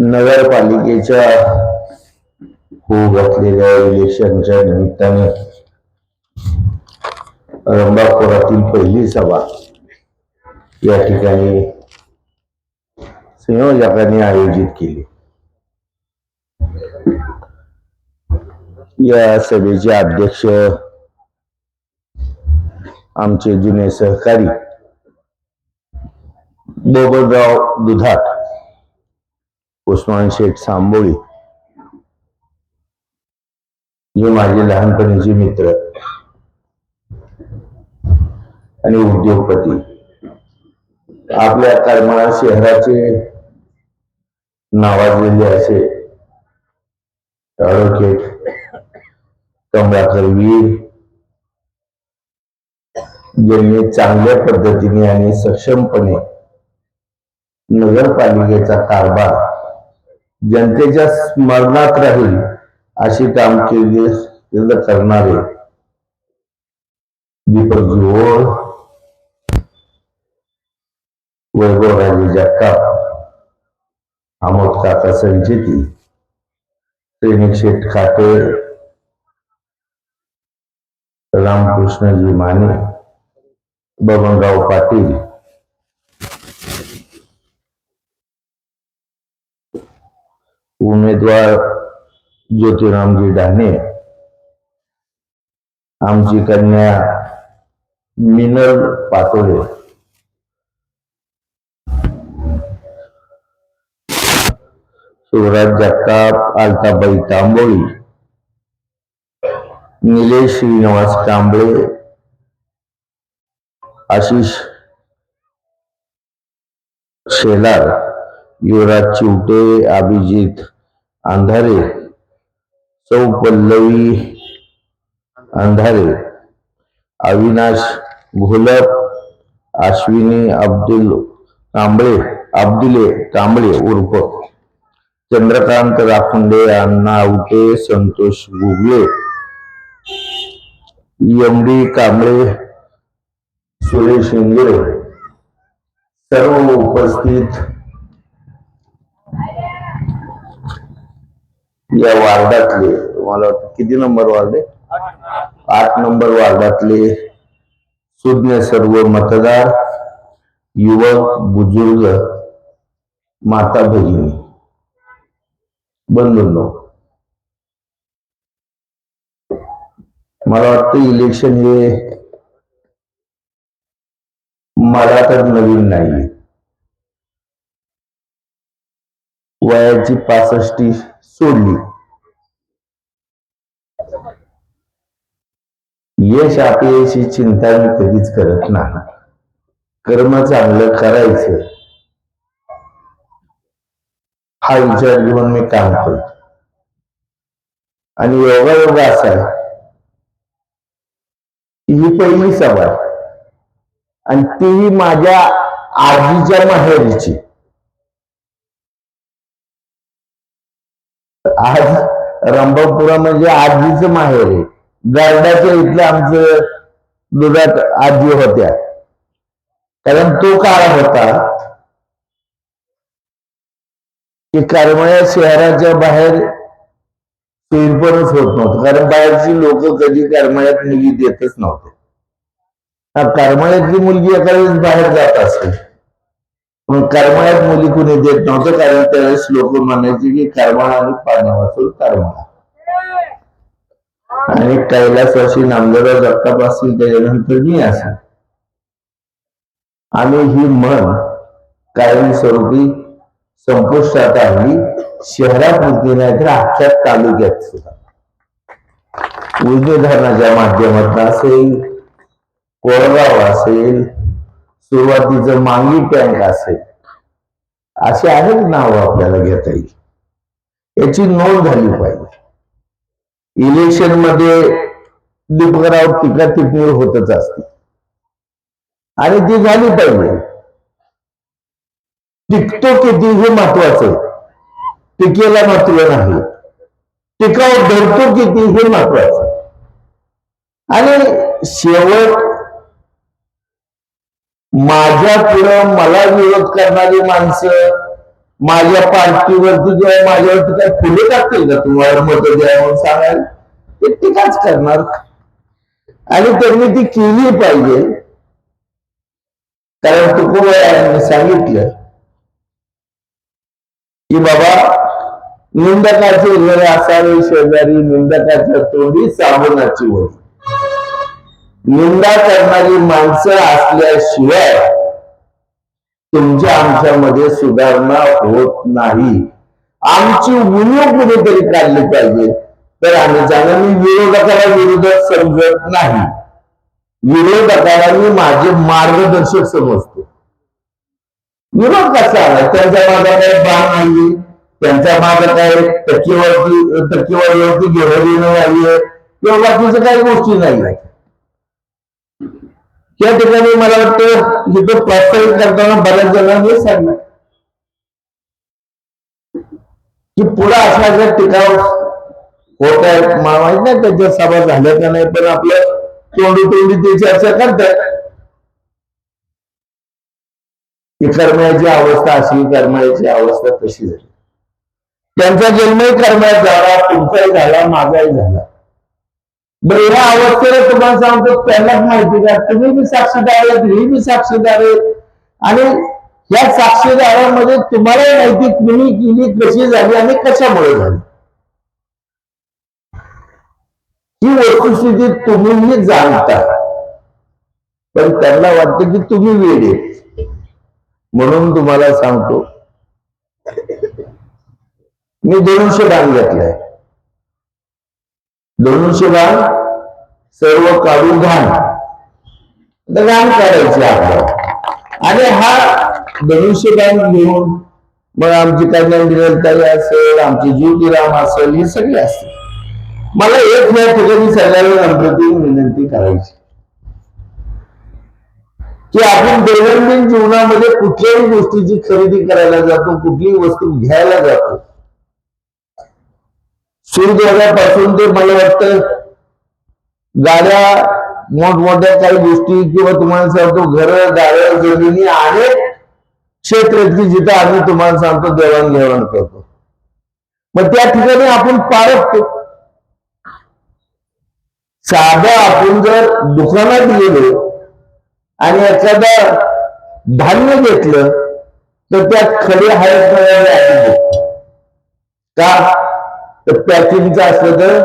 नगरपालिकेच्या होऊ घातलेल्या इलेक्शनच्या निमित्ताने रंभापुरातील पहिली सभा या ठिकाणी आयोजित केली. या सभेचे अध्यक्ष आमचे जुने सहकारी बबनराव दुधाट उस्मान शेठ सांबोळी. हे माझे लहानपणीचे मित्र. आणि उद्योगपती. आपल्या करमाळा शहराचे नावाजलेले असे ॲडव्होकेट कमलाकर वीर ज्यांनी चांगल्या पद्धतीने आणि सक्षमपणे नगरपालिकेचा कारभार जनतेच्या स्मरणात राहील अशी कामगिरी करणारे. दीपकजी ओळ वैभवराजे जगताप आमोद काका संचेती सैनिक शेठ खाटे रामकृष्णजी माने बबनराव पाटील उमेदवार ज्योतिरामजी डाने आमची कन्या मिनल पातोळे शिवराज जगताप आलताबाई तांबोळी निलेश श्रीनिवास कांबळे आशिष शेलार युवराज चिवटे अभिजित अंधारे सौ पल्लवी अंधारे अविनाश घोलप अश्विनी अब्दुल कांबळे अब्दुले कांबळे उर्फ चंद्रकांत राखुंडे अण्णा उटे संतोष गुगले एम डी कांबळे सुरेश इंगळे. सर्व उपस्थित या वार्डातले मला वाटतं किती नंबर वार्ड आहे? आठ नंबर वार्डातले सुज्ञ सर्व मतदार युवक बुजुर्ग माता भगिनी बंधूंनो. मला वाटतं इलेक्शन हे मला तर नवीन नाही वयाची पासष्टी सोडली. यश अपयशी चिंता मी कधीच करत नाही. कर्म चांगलं करायचं. हा विचार घेऊन मी काम करतो. आणि योगायोग असा आहे. ही पहिली सभा आणि तीही माझ्या आजीच्या माहेरीची. आज रंभापुरा म्हणजे आजीच माहेर आहे. गारडाच्या इथलं आमचं दुधात आजी होत्या. कारण तो काळ होता की करमळ्या शहराच्या बाहेर सोयीपणच होत नव्हतं. कारण बाहेरची लोक कधी करमळ्यात मुलगी देतच नव्हते. करमळ्यातली मुलगी एका वेळेस बाहेर जात असेल पण करमळ्यात मुली कुणी देत नव्हतं कारण त्यावेळेस लोक म्हणायचे की करमाळा आणि पाण्या वाचून करमाळा आणि कैलासवासी नामदेवराव जगताप असतील त्याच्यानंतर मी असेल आम्ही ही मन कायमस्वरूपी संपुष्टात आली शहरापुरती नाही तर अख्ख्या तालुक्यात सुद्धा. उजनी धरणाच्या माध्यमातून असेल कोळगाव असेल सुरुवातीचं मांगी टँक असेल. असे अनेक नाव आपल्याला घेता येईल. याची नोंद झाली पाहिजे. इलेक्शनमध्ये दीपकराव टीका टिपणी होतच असते. आणि ती झाली पाहिजे. टिकतो किती हे महत्वाचं आहे. टिकेला महत्त्व नाही. टिकाव धरतो किती हे महत्वाचं आणि शेवट माझ्या पुढं मला विरोध करणारी माणसं माझ्या पार्टीवरती किंवा माझ्यावरती काय फुले टाकतील का तुम्हाला मत द्या म्हणून सांगायला? ते टीकाच करणार. आणि त्यांनी ती केली पाहिजे. कारण तुकोबायांनी सांगितलं की बाबा निंदकाचे घर असावे शेजारी निंदकाच्या तोंडी साबणाची होती निंदा करणारी माणसं असल्याशिवाय तुमच्या आमच्यामध्ये सुधारणा होत नाही. आमची उणीव कुठेतरी काढली पाहिजे. तर आम्ही सांगा मी विरोधकाला विरोधक समजत नाही विरोधकाला मी माझे मार्गदर्शक समजतो. विरोध कसा आला? त्यांच्या माझा काही बाण नाही त्यांच्या माझा काय टक्केवारी टक्केवारीवरती घेणं नाही आहे किंवा बाकीच्या काही गोष्टी नाही या त्या ठिकाणी मला वाटतं इथं प्रोत्साहित करताना बऱ्याच जणांनी सांगणार. की पुढे अशा टिकाव होत आहेत मला माहीत नाही त्यांच्या सभा झाल्या का नाही पण आपलं तोंडी तोंडी ते चर्चा करतात. की कर्मयाची अवस्था अशी कर्मयाची अवस्था तशी झाली. त्यांचा जन्मही कर्मयात झाला तुमचाही झाला माझाही झाला. बरं या अवस्थेला तुम्हाला सांगतो त्यांनाच माहिती का तुम्ही बी साक्षीदार आहेत मी बी साक्षीदार आहेत आणि या साक्षीदारामध्ये तुम्हाला माहिती तुम्ही केली कशी झाली आणि कशामुळे झाली. ही वस्तुस्थिती तुम्हीही जाणता. पण त्यांना वाटतं की तुम्ही वेडे म्हणून तुम्हाला सांगतो मी दोनशे बाण घेतलाय. दोनशे बाण सर्व काढून घाण. घाण काढायची आपल्याला आणि हा धनुष्य बाण घेऊन मग आमची कन्या मिळताई असेल आमची ज्योतिराम असेल हे सगळे असतील. मला एक या ठिकाणी सगळ्यांना नम्रतेने विनंती करायची. की आपण दैनंदिन जीवनामध्ये कुठल्याही गोष्टीची खरेदी करायला जातो कुठलीही वस्तू घ्यायला जातो. सूर्योदयापासून ते मला वाटतं गाड्या मोठमोठ्या काही गोष्टी किंवा तुम्हाला सांगतो घर गाड्या जमिनी अनेक क्षेत्र की जिथं आम्ही तुम्हाला सांगतो देवाणघेवाण करतो. मग त्या ठिकाणी आपण पारखतो. साधा आपण जर दुकानात गेलो आणि एखादा धान्य घेतलं तर त्यात खडे आहेत का? तर पॅकिंगचं असलं तर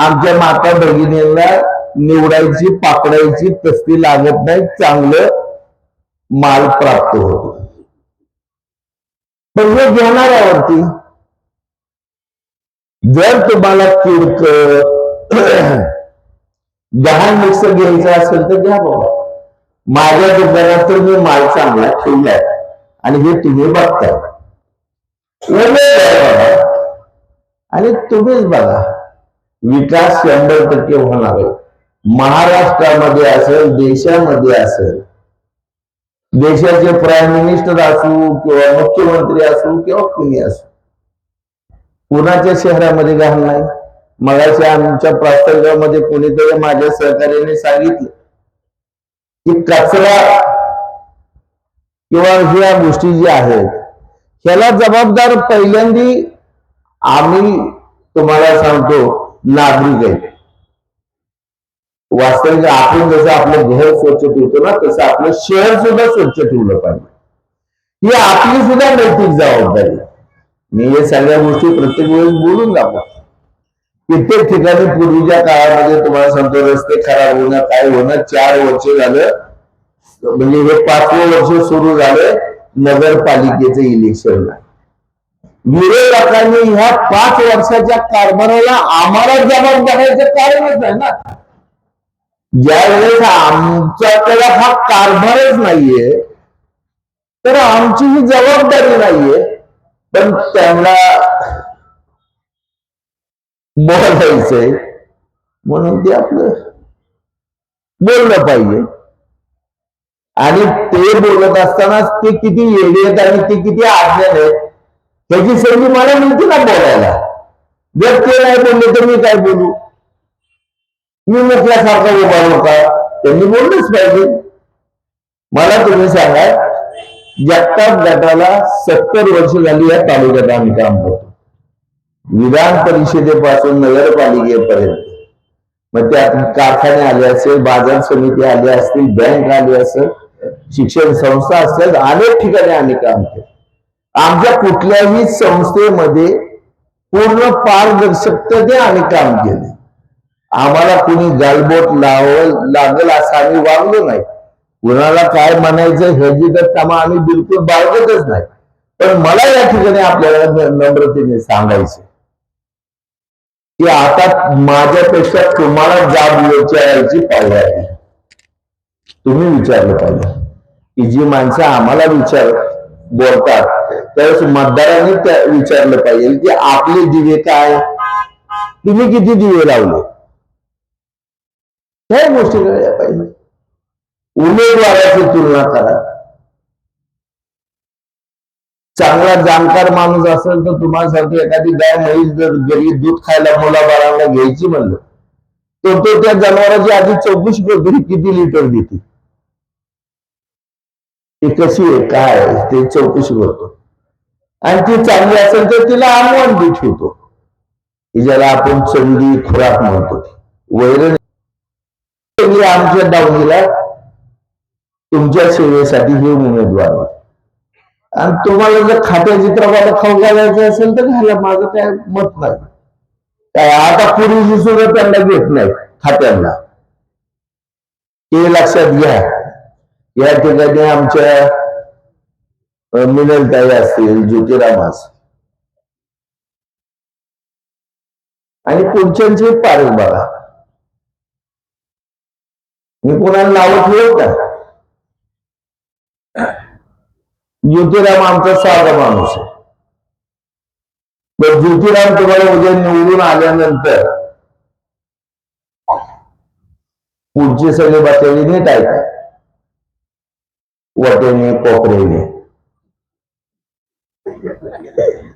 आमच्या माता भगिनींना निवडायची पाकडायची तस्ती लागत नाही चांगलं माल प्राप्त होतो. पण हे घेणाऱ्यावरती जर तुम्हाला किडक गहाण मिक्सर घ्यायचा असेल तर घ्या बाबा. माझ्या दुकानात तर मी माल चांगला ठेवलाय. आणि हे तुम्ही बघताय. बाबा आणि तुम्हीच बघा विकास शंभर टक्के होणार आहे. महाराष्ट्रामध्ये असेल देशामध्ये असेल देशाचे प्राईम मिनिस्टर असू किंवा मुख्यमंत्री असू किंवा कुणी असू कुणाच्या शहरामध्ये घाण नाही मगाशी आमच्या प्रास्ताविकामध्ये कोणीतरी माझ्या सहकार्याने सांगितलं की कचरा किंवा ह्या गोष्टी ज्या आहेत ह्याला जबाबदार पहिल्यांदी आम्ही तुम्हाला सांगतो नागरिक आहे. वास्तविक आपण जसं आपलं घर स्वच्छ ठेवतो ना तसं आपलं शहर सुद्धा स्वच्छ ठेवलं पाहिजे. ही आपली सुद्धा नैतिक जबाबदारी मी हे सगळ्या गोष्टी प्रत्येक वेळेस बोलून जातो कित्येक ठिकाणी पूर्वीच्या काळामध्ये तुम्हाला सांगतो रस्ते खराब होणं काय होणं चार वर्ष झालं म्हणजे हे पाचवं वर्ष सुरू झालं नगरपालिकेचं इलेक्शन विरोधकांनी ह्या पाच वर्षाच्या कारभाराला आम्हाला जबाब धरायचं कारणच आहे ना. ज्या वेळेस आमच्याकडे हा कारभारच नाहीये तर आमची ही जबाबदारी नाहीये. पण त्यांना बोलायचंय म्हणून ते आपलं बोललं पाहिजे. आणि ते बोलत असतानाच ते किती येडे आहेत आणि ते किती आज्ञान आहेत त्याची संधी मला मिळते ना बोलायला? जर ते नाही बोलले तर मी काय बोलू? मी म्हटल्यासारखा उभा होता. त्यांनी बोललंच पाहिजे. मला तुम्ही सांगा जगताप गटाला सत्तर वर्ष झाली या तालुक्यात आम्ही काम करतो. विधान परिषदेपासून नगरपालिकेपर्यंत. मग त्यात कारखाने आले असेल बाजार समिती आली असतील बँक आली असेल शिक्षण संस्था असतील अनेक ठिकाणी आम्ही काम केलं. आमच्या कुठल्याही संस्थेमध्ये पूर्ण पारदर्शकतेने आम्ही काम केले. आम्हाला कुणी गालबोट लावल लागल असं आम्ही वागलो नाही. कुणाला काय म्हणायचं ह्याची तर कामा आम्ही बिलकुल बाळगतच नाही. पण मला या ठिकाणी आपल्याला नम्रतेने सांगायचं की आता माझ्यापेक्षा तुम्हाला जाब विचारायची पाहिजे आहे. तुम्ही विचारलं पाहिजे. की जी माणसं आम्हाला विचार बोलतात त्यावेळेस मतदारांनी त्या विचारलं पाहिजे की आपले दिवे काय? तुम्ही किती दिवे लावले? ह्या गोष्टी कळल्या पाहिजे. उमेदवाराची तुलना करा. चांगला जाणकार माणूस असेल तर तुम्हाला सारखी एखादी गाय म्हैस जर घरी दूध खायला मुलाबाळांना घ्यायची म्हणलं तर तो त्या जनावराची आधी चौकशी करतो किती लिटर देते. ते कशी आहे काय ते चौकशी करतो. आणि ती चांगली असेल तर तिला आव्हान बी ठेवतो. की ज्याला आपण चंडी खुराक म्हणतो. वैरण आमच्या दावणीला तुमच्या सेवेसाठी हे उमेदवार आणि तुम्हाला जर खात्याची प्रमाणे खाऊ घालायचं असेल तर घाला माझं काय मत नाही. काय आता पूर्वीची सुद्धा त्यांना घेत नाही खात्यांना. हे लक्षात घ्या. या ठिकाणी आमच्या मिनलताई असतील ज्योतिराम असतील. आणि पुढच्यांचे पारख बघा. मी कोणाला नाव ठेवत का ज्योतिराम आमचा साधा माणूस आहे. ज्योतिराम तुम्हाला उद्या निवडून आल्यानंतर पुढची सगळे बातमी नीट ऐका. वाटेने कोपऱ्याने.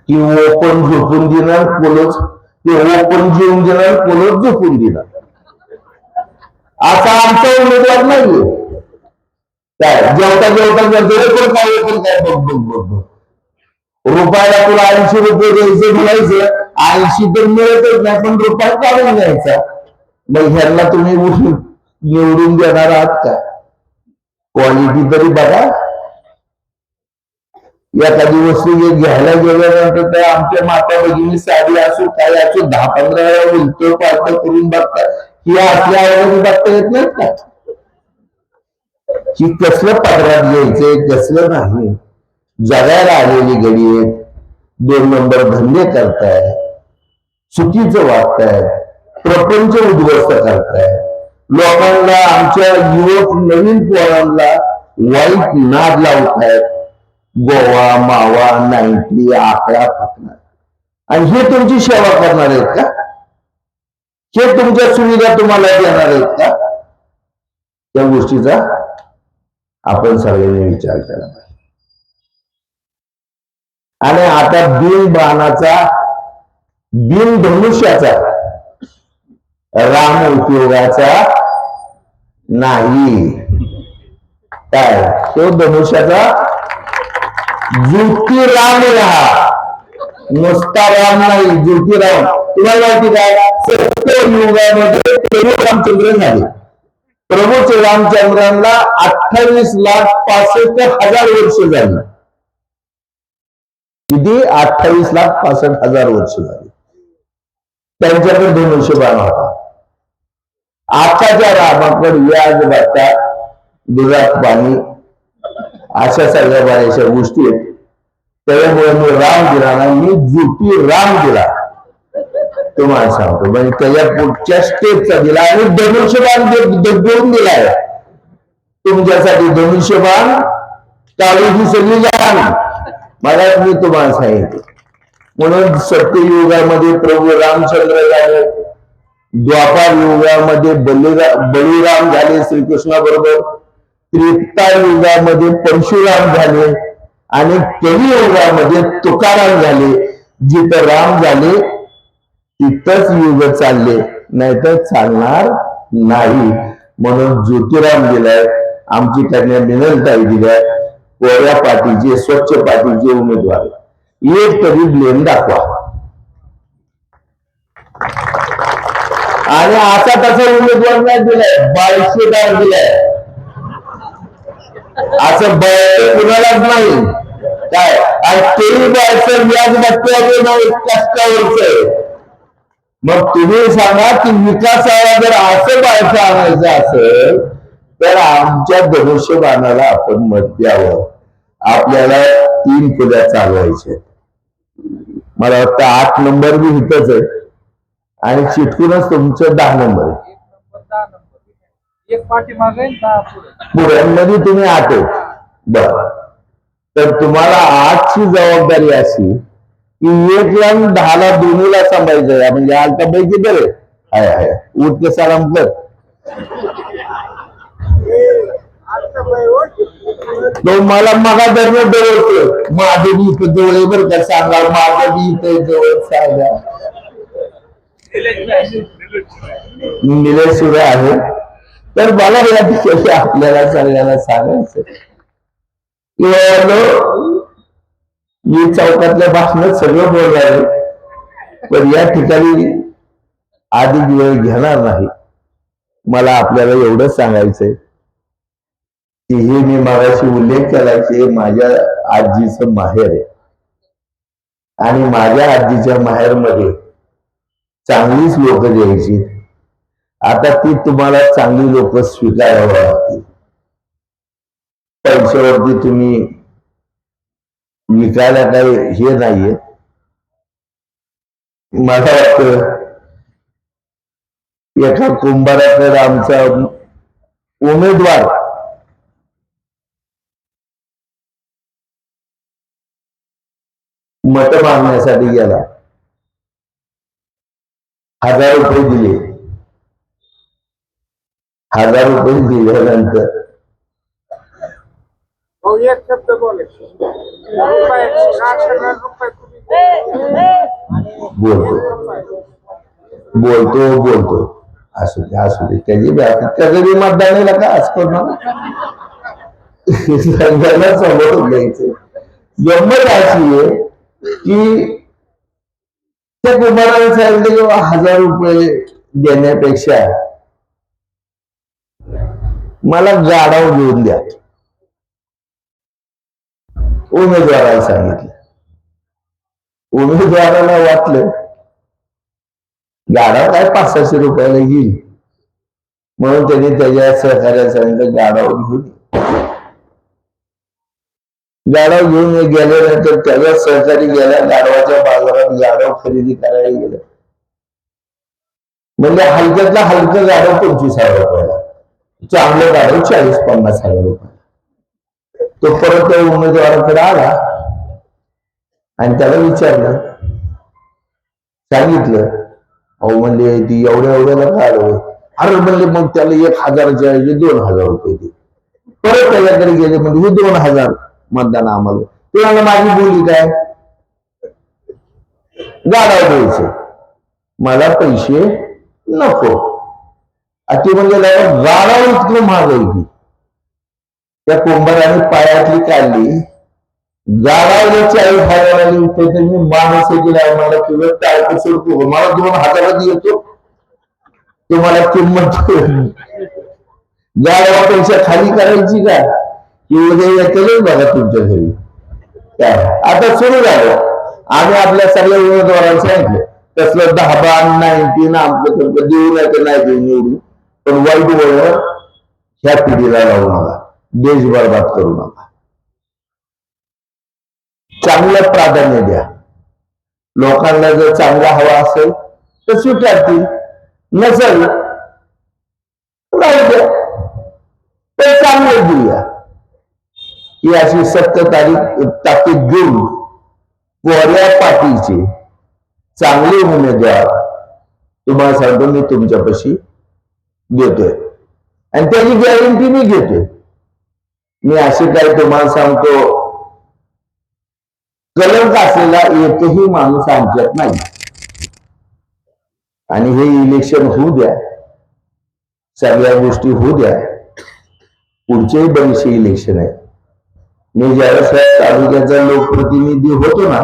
की ओपन झोपून देणार कोलच ते ओपन जेवून देणार कोलच झोपून देणार आता आमचा उमेदवार नाहीये. काय? जेवता जेवता जर पण काय पण काय? बघ बघ बघ बघ. रुपयाला तुला ऐंशी रुपये द्यायचे म्हणायचं. ऐंशी तर मिळतच नाही पण रुपया काढून घ्यायचा. मग ह्यांना तुम्ही उठून निवडून देणार आहात का? क्वालिटी तरी बघा. एखादी वस्तू जे घ्यायला गेल्यानंतर तर आमच्या माता भगिनी साडी असो काय असो दहा पंधरा वेळा उलटं पालट करून बघतात. ही आपल्या आवाजाने बघता येत नाहीत का? की कसलं पदरात घ्यायचंय कसलं नाही. जगायला आलेली घडी आहेत. दोन नंबर धंदे करताय. चुकीचं वागताय. प्रपंच उद्ध्वस्त करताय. लोकांना आमच्या युवक नवीन पोरांना वाईट नाद लावतायत. गोवा मावा नाईन्टी आकडा फकणार आणि हे तुमची सेवा करणार आहेत का? हे तुमच्या सुविधा तुम्हाला देणार आहेत का? त्या गोष्टीचा आपण सगळ्यांनी विचार केला पाहिजे. आणि आता बिन बाणाचा बिन धनुष्याचा राम उपयोगाचा नाही. काय? तो धनुष्याचा ज्योतिराम राहा नुसता राम नाही ज्योतिराम तुम्हाला माहिती काय सत्य युगामध्ये प्रभू रामचंद्र झाले. प्रभू रामचंद्रांना अठ्ठावीस लाख पासष्ट हजार वर्ष झाली. किती? अठ्ठावीस लाख पासष्ट हजार वर्ष झाली. त्यांच्याकडे धनुष्यबाण होता. आताच्या रामाकडे व्याज भत्ता दुधात पाणी अशा सगळ्या बऱ्याचशा गोष्टी आहेत. त्याच्यामुळे मी राम दिला ना मी ज्योती राम दिला. तुम्हाला सांगतो म्हणजे त्याच्या पुढच्या स्टेपचा दिला आणि धनुष्यबाण दगडून दिलाय तुमच्यासाठी धनुष्यबाण काळूची सगळी जाण मला मी तुम्हाला सांगितलं. म्हणून सत्ययुगामध्ये प्रभू रामचंद्र झाले. द्वापार युगामध्ये बलिरा बलिराम झाले श्रीकृष्णाबरोबर. त्रेता युगामध्ये परशुराम झाले आणि कलियुगामध्ये तुकाराम झाले. जिथं राम झाले तिथंच युग चालले. नाहीतर चालणार नाही. म्हणून ज्योतिराम दिलाय आमची कन्या मिनलताई दिलाय कोऱ्या पाठीचे स्वच्छ पाठीचे उमेदवार एक तरी ब्लेम दाखवा. आणि आता तसा उमेदवार नाही दिलाय बाळशेदार दिलाय. असं बळ कुणालाच नाही. काय? आणि तेही बाळसर व्याज बघतोय नाही? कष्टावरच. मग तुम्ही सांगा की विकासाला जर असं बाळसं आणायचं असेल तर आमच्या धनुष्यबाणाला आपण मत द्यावं. आपल्याला तीन पुल्या चालवायचे मला वाटतं आठ नंबर बी इथंच आहे. आणि चिटकूनच तुमचं दहा नंबर आहे. एक नंबर दहा नंबर एक पाठी मागे दहा पुढे. पुढ्यांमध्ये तुम्ही आठ बर. तर तुम्हाला आठची जबाबदारी अशी की एक लाख दहाला दोन्हीला सांभाळायचं म्हणजे आलता पैकी बरे. हाय हाय. उठ के सलाम कर तो मला मगा धरणं माझं बी इथं जवळ बरं का. सांगा बी इथं जवळ. सांगा. निलेश सुरू आहे. तर मला या आपल्याला सगळ्यांना सांगायचं मी चौकातल्या भाषणात सगळं बोलणार आहे. पण या ठिकाणी अधिक वेळ घेणार नाही. मला आपल्याला एवढं सांगायचंय की हे मी मागाशी उल्लेख केला की हे माझ्या आजीचं माहेर आहे. आणि माझ्या आजीच्या माहेरमध्ये चांगलीच लोक द्यायची आता ती तुम्हाला चांगली लोक स्वीकारावं लागतील. पैशावरती तुम्ही विकायला काही हे नाहीये. मला वाटतं एका कुंभाराकडे आमचा उमेदवार मत मागण्यासाठी गेला. हजार रुपये दिले. हज़ार रुपये दिल्यानंतर एक शब्द बोलतो बोलतो बोलतो असू दे असू दे त्याची त्याचं बी मतदानाला का आज समोर घ्यायचं गंमत अशी आहे की त्या सांगितलं की हज़ार रुपये देण्यापेक्षा मला गाडाव घेऊन द्या. उमेदवाराला सांगितलं. उमेदवाराला वाटलं गाडा काय पाच सहाशे रुपयाला येईल? म्हणून त्याने त्याच्या सहकार्याला सांगितलं गाडावर घेऊन ये. गाडाव घेऊन गेल्यानंतर त्याला सहकारी गेल्या गाडवाच्या बाजारात गाडव खरेदी करायला गेलं. म्हणजे हलक्यातला हलकं गाडव पंचवीस हजार रुपये. चांगलं काढून चाळीस पन्नास हजार रुपये. तो परत त्या उमेदवाराकडे आला आणि त्याला विचारलं सांगितलं अहो म्हणले ती एवढ्या एवढ्याला काढ अरे म्हणले मग त्याला एक हजाराच्या ऐवजी दोन हजार रुपये दे. परत त्याच्याकडे गेले म्हणजे हे दोन हजार मतदान आम्हाला. ते माझी बोली काय? गाडा द्यायचे मला पैसे नको. अति ते म्हणजे गाडावर इतकं महाग होती. त्या कुंभाराने पायातली काढली. गाडाला आई हजाराला होते तर मी माणूस गेला मला तुझं काय कसं मला दोन हजारात येतो. तुम्हाला किंमत गाडापेक्षा खाली करायची का? की उद्या बघा तुमच्या घरी. काय आता सुरू झालं. आम्ही आपल्या सगळ्या उमेदवारांना सांगितलं. तसलं दहा बार नाईन्टीन आमचं देऊ नाही तर नाही देऊ निवडून पण वाईट वळण ह्या पिढीला लावू नका. देश बर्बाद करू नका. चांगलं प्राधान्य द्या. लोकांना जर चांगला हवा असेल तर स्वीकारतील. नसेल राहू द्या. तर चांगलं देऊया ही अशी सत्य तारीख ताकीद घेऊन कोऱ्या पाटीचे चांगले उमेदवार. तुम्हाला सांगतो मी तुमच्यापाशी. देतोय आणि त्याची गॅरंटी मी घेतोय. मी अशी काही तुम्हाला सांगतो कलंक असलेला एकही माणूस आमच्यात नाही. आणि हे इलेक्शन होऊ द्या सगळ्या गोष्टी होऊ द्या पुढचेही बरेचसे इलेक्शन आहे मी ज्यावेळेस तालुक्याचा लोकप्रतिनिधी होतो ना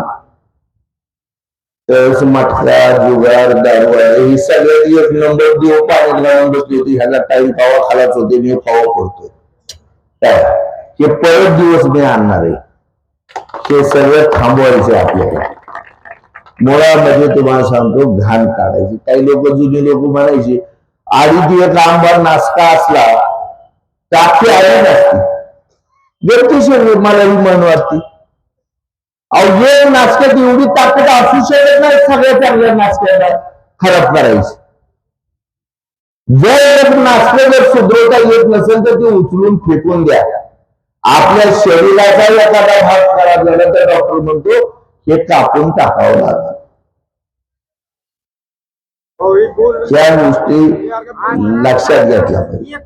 तर मटका जुगार दारवाड ही सगळ्यात एक नंबर देव पाणी घालून बसली होती ह्याला टाइम पावा खालाच होते मी पावा पडतोय. काय हे परत दिवस मी आणणार आहे. हे सगळं थांबवायचे आपल्याला. मुळामध्ये तुम्हाला सांगतो घाण काढायची. काही लोक जुनी लोक म्हणायचे आधी एक आंबा नाश्ता असला टाकी आली नसती. व्यक्तिशः मला ही मन वाटते. अहो जे नाचक्यात एवढी ताकद असू शकत नाही सगळ्या चांगल्या नाचक्याला खराब करायची. जर एक नाचकं जर सुधरवता येत नसेल तर ते उचलून फेकून द्या. आपल्या शरीराचा एखादा भाग खराब झाला तर डॉक्टर म्हणतो हे कापून टाकावं लागतं त्या गोष्टी लक्षात घेतल्या पाहिजे.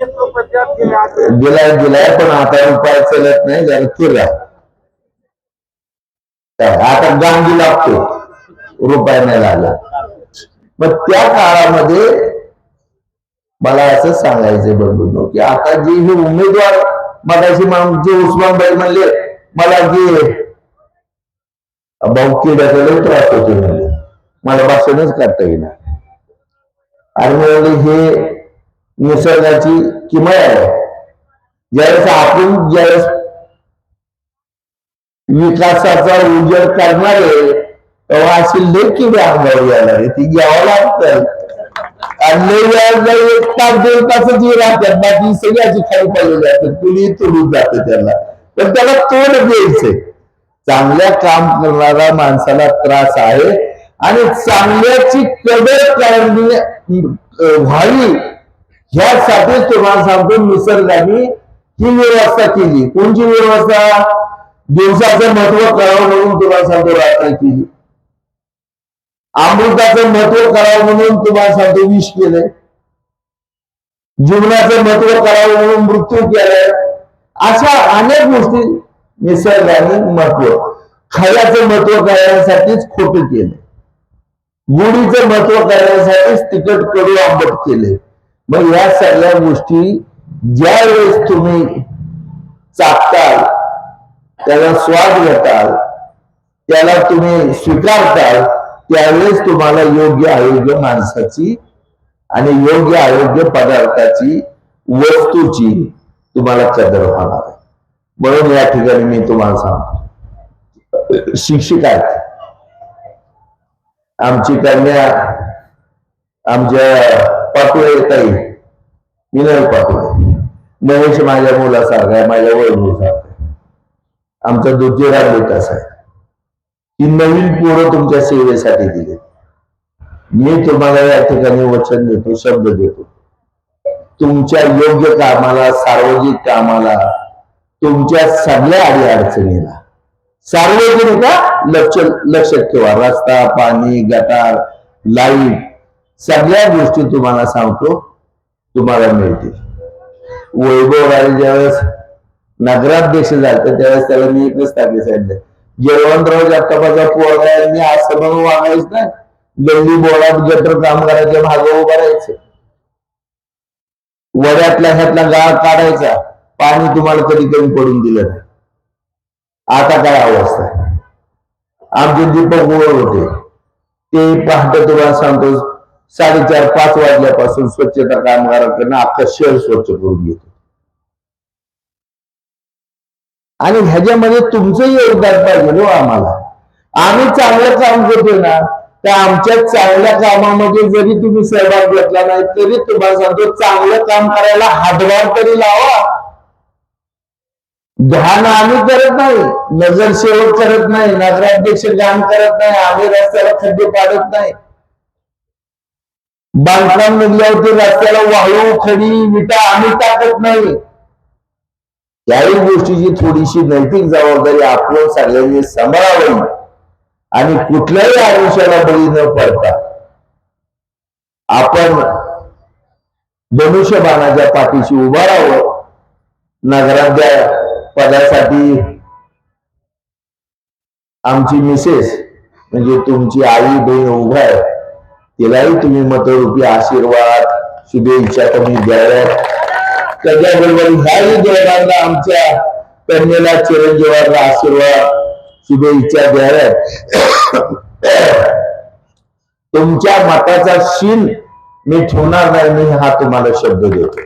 दिलाय दिलाय पण आता उपाय चलत नाही जरा चुरा. आता गांधी लागतो रुपया नाही लागला. मग त्या काळामध्ये मला असं सांगायचं बंधूंनो की आता जे हे उमेदवार मगाशी जे उस्मानबाई म्हणले मला जे भाऊ किड्याचा त्रास होतो म्हणले. मला भाषणच करता येणार आणि हे निसर्गाची किमय आहे. ज्यावेळेस आपण ज्यावेळेस विकासाचा उजळ करणार आहे तेव्हा अशी लेखी किडे यायला ती घ्यावं लागतं. आणि एक तास दोन तासच हे राहतात. बाकी सगळ्याची खाली पाहिजे असतात कुणी तोडून जातं त्याला. पण त्याला तोड द्यायचंय. चांगल्या काम करणारा माणसाला त्रास आहे. आणि चांगल्याची कदर करणे व्हावी ह्यासाठीच तुम्हाला सांगतो निसर्गाने ही व्यवस्था केली. कोणची व्यवस्था? दिवसाचं महत्त्व करावं म्हणून तुम्हाला सांगतो रात्र केली. अमृताचं महत्त्व करावं म्हणून तुम्हाला सांगतो विष केलंय. जीवनाचं महत्त्व करावं म्हणून मृत्यू केलाय. अशा अनेक गोष्टी निसर्गाने महत्त्व खऱ्याचं महत्त्व करण्यासाठीच खोट केलं गुढीचं महत्त्व करण्यासाठीच तिकट कडू आंबट केले मग या सगळ्या गोष्टी ज्या वेळेस तुम्ही चाकताल त्याला स्वाद घेताल त्याला तुम्ही स्वीकारताल त्यावेळेस तुम्हाला योग्य आरोग्य माणसाची आणि योग्य आरोग्य पदार्थाची वस्तूची तुम्हाला कदर होणार आहे. म्हणून या ठिकाणी मी तुम्हाला सांगतो. शिक्षिका आहेत. आमची कन्या आमच्या पाटोळे ताई. विनय पाटोळे महेश माझ्या मुलासारखा आहे माझ्या वैभवसारखा आहे. आमचा दुसरा विकास आहे ही नवीन पोरं तुमच्या सेवेसाठी दिली. मी तुम्हाला या ठिकाणी वचन देतो शब्द देतो. तुमच्या योग्य कामाला सार्वजनिक कामाला तुमच्या सगळ्या आडी अडचणीला सार्वजनिक लक्ष लक्षात ठेवा. रस्ता पाणी गटार लाइट सगळ्या गोष्टी तुम्हाला सांगतो तुम्हाला मिळतील. वैभव राजे ज्यावेळेस नगराध्यक्ष झाले त्यावेळेस त्याला मी एकच टाके सांगितलं. जयवंतराव जगतापाचा पोरगा यांनी असं वागायच ना गल्ली बोळात गटर करायचे मागे उभं राहायचं. वड्यातल्या ह्यातला गाळ काढायचा. पाणी तुम्हाला कधी कमी पडून दिलं नाही. आता काय अवस्था आहे? आमचे दीपक गोळ होते. ते पहाटे तुम्हाला सांगतो साडेचार पाच वाजल्यापासून स्वच्छता कामगारांकडनं अख्खा शहर स्वच्छ करून घेतो. आणि ह्याच्यामध्ये तुमचं योगदान पाहिजे हो आम्हाला. आम्ही चांगलं काम करतो ना तर आमच्या चांगल्या कामामध्ये जरी तुम्ही सहभाग घेतला नाही तरी तुम्हाला सांगतो चांगलं काम करायला हातभार तरी लावा. घाण आम्ही करत नाही नगरसेवक करत नाही नगराध्यक्ष काम करत नाही आम्ही रस्त्याला खड्डे पाडत नाही. बांधकाम निघल्यावरती रस्त्याला वाळू खडी विटा आम्ही टाकत नाही. त्याही गोष्टीची थोडीशी नैतिक जबाबदारी आपण सगळ्यांनी सांभाळावी. आणि कुठल्याही आयुष्याला बळी न पडता आपण धनुष्यबाणाच्या पाठीशी उभा राहावं. नगराध्या पदासाठी आमची मिसेस म्हणजे तुमची आई बहीण उभा आहे. तिलाही तुम्ही मतरूपी आशीर्वाद शुभेच्छा तुम्ही द्याव्यात. त्याच्याबरोबर ह्याही देवांना आमच्या कन्येला चिरंजीवांना आशीर्वाद शुभेच्छा द्याव्यात. तुमच्या मताचा शील मी ठेवणार नाही मी हा तुम्हाला शब्द देतो.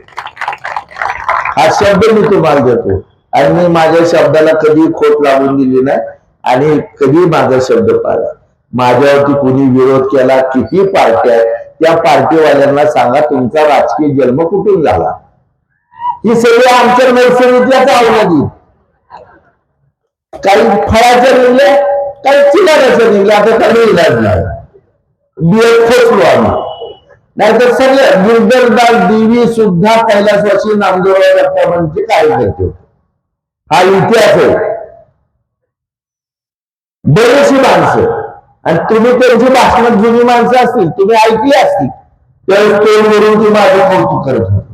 हा शब्द मी तुम्हाला देतो. आणि मी माझ्या शब्दाला कधी खोट लावून दिली नाही आणि कधी माझा शब्द पाळला माझ्यावरती कुणी विरोध केला किती पार्ट्या आहेत त्या पार्टीवाल्यांना सांगा तुमचा राजकीय जन्म कुठून झाला? ही सगळी आमच्या नर्सरीतल्याच आवडली काही फळाच्या निघल्या काही चिलाऱ्याच्या निघल्या आता काही इलाज नाही. बियत फसलो आम्ही. नाहीतर सगळे गिरधरदास देवी सुद्धा कैलासवासी नामदेवराव दत्तामांचे काय करते. हा इतिहास आहे. बरीचशी माणसं. आणि तुम्ही त्यांची भाषणात जुनी माणसं असतील तुम्ही ऐकली असतील तर तोंडवरून ती माझं कौतुक करत होते.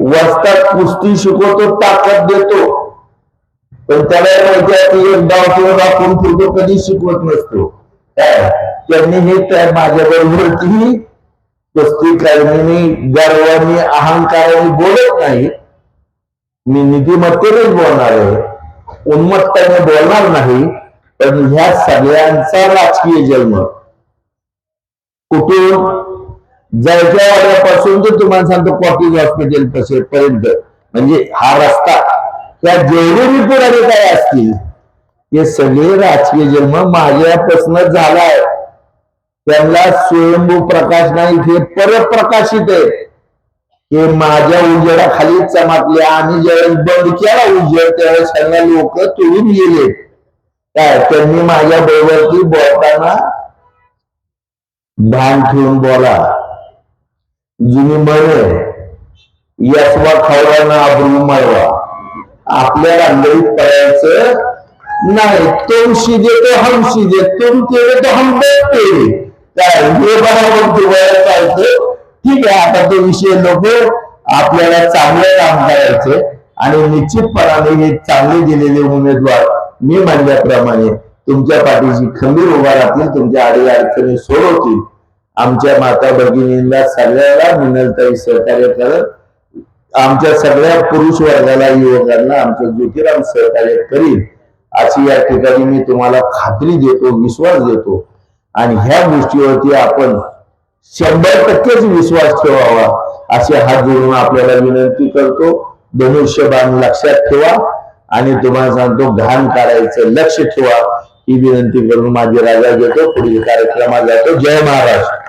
वस्तात कुस्ती शिकवतो ताकद देतो. पण त्याला माहिती आहे की एक डाव किंवा दाखवून फिरतो कधी शिकवत नसतो. काय? त्यांनी हे त्या माझ्या बरोबरची कुस्ती कर्मिनी गर्वानी अहंकाराने बोलत नाही. मी नीतिमत्तेनेच बोलणार आहे. उन्मत्ताने बोलणार नाही पण ह्या सगळ्यांचा राजकीय जन्म. कुठून? जायच्या तर तुम्हाला सांगतो कॉटेज हॉस्पिटल पर्यंत. म्हणजे हा रस्ता. त्या जेवढे पुढारी काय असतील? हे सगळे राजकीय जन्म माझ्यापासून झालाय. त्यांना स्वयंभू प्रकाश नाही हे परप्रकाशित आहे. हे माझ्या उजेडाखाली चमकले. आणि ज्यावेळेस बंद केला उजेड त्यावेळेस सगळ्या लोक तुळून गेले. काय? त्यांनी माझ्या बरोबरती बोलताना भान ठेवून बोला. जुनी म्हण आहे, यसवा खावला ना अब्रू मळवा आपल्या रांगडीत पडायचं नाही. तुमशी शिजे हमशी हम शिजे तुम केले तो हम तेरे काय? हे बरोबर तुम्हाला चालतं. ठीक आहे आता तो विषय लोक आपल्याला चांगलं काम करायचे आणि निश्चितपणाने हे चांगले दिलेले उमेदवार मी म्हणल्याप्रमाणे तुमच्या पाठीशी खंबीर उभा राहतील तुमच्या अडी अडचणी सोडवतील. आमच्या माता भगिनींना सगळ्याला मिनलताई सहकार्य करत आमच्या सगळ्या पुरुष वर्गाला युवकांना आमचं ज्योतिराम सहकार्य करील अशी या ठिकाणी मी तुम्हाला खात्री देतो विश्वास देतो. आणि ह्या गोष्टीवरती आपण शंभर टक्केच विश्वास ठेवावा असे हात जोडून आपल्याला विनंती करतो. धनुष्यबाण लक्षात ठेवा आणि तुम्हाला सांगतो घाण काढायचं लक्ष ठेवा. ही विनंती करून माझी राजा घेतो पुढील कार्यक्रमात जातो. जय महाराष्ट्र.